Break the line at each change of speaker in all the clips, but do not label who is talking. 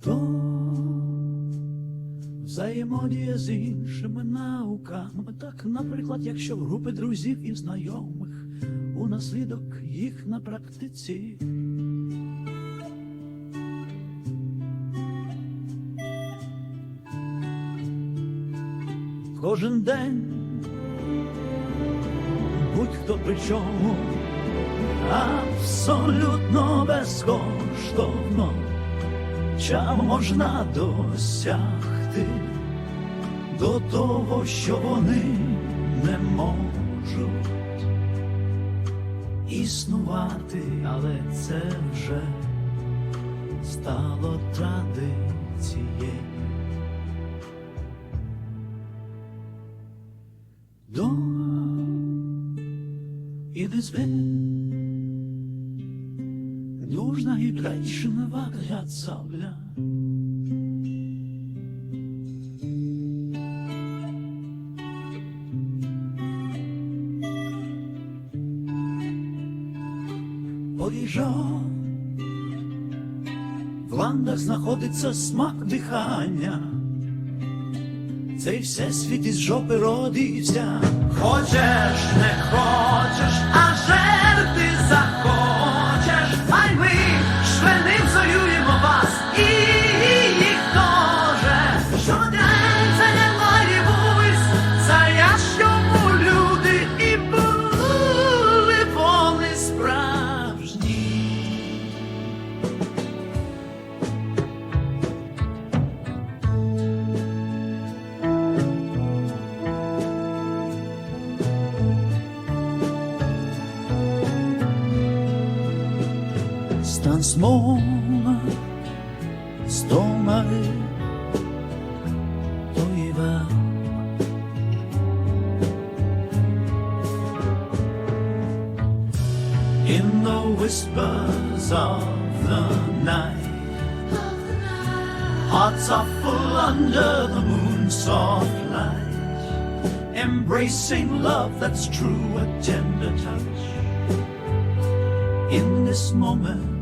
То взаємодія з іншими науками. Так, наприклад, якщо в групи друзів і знайомих унаслідок їх на практиці. Кожен день будь-хто при чому абсолютно безкоштовно чим можна досягти до того, що вони не можуть існувати, але це вже стало традицією. До іди зве. Нужно и женщина валяться, бля. Поріжок. В ландах знаходиться смак дихання. Цей всесвіт із жопи родився. Хочеш, не хочеш, Stormar In the whispers of the night Hearts are full under the moon's soft light Embracing love that's true, a tender touch. In this moment,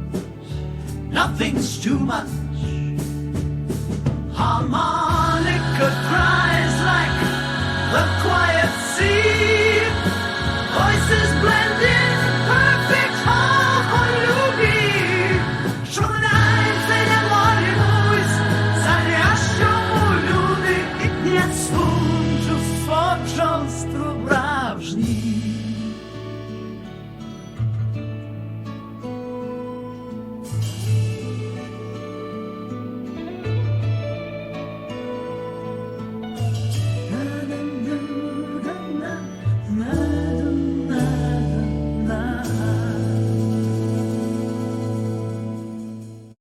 nothing's too much. Harmonica cries like the quiet sea. Voices blend in perfect harmony. Шумнайся морі гусь, залящому люди, як снучу свочом струбравжні.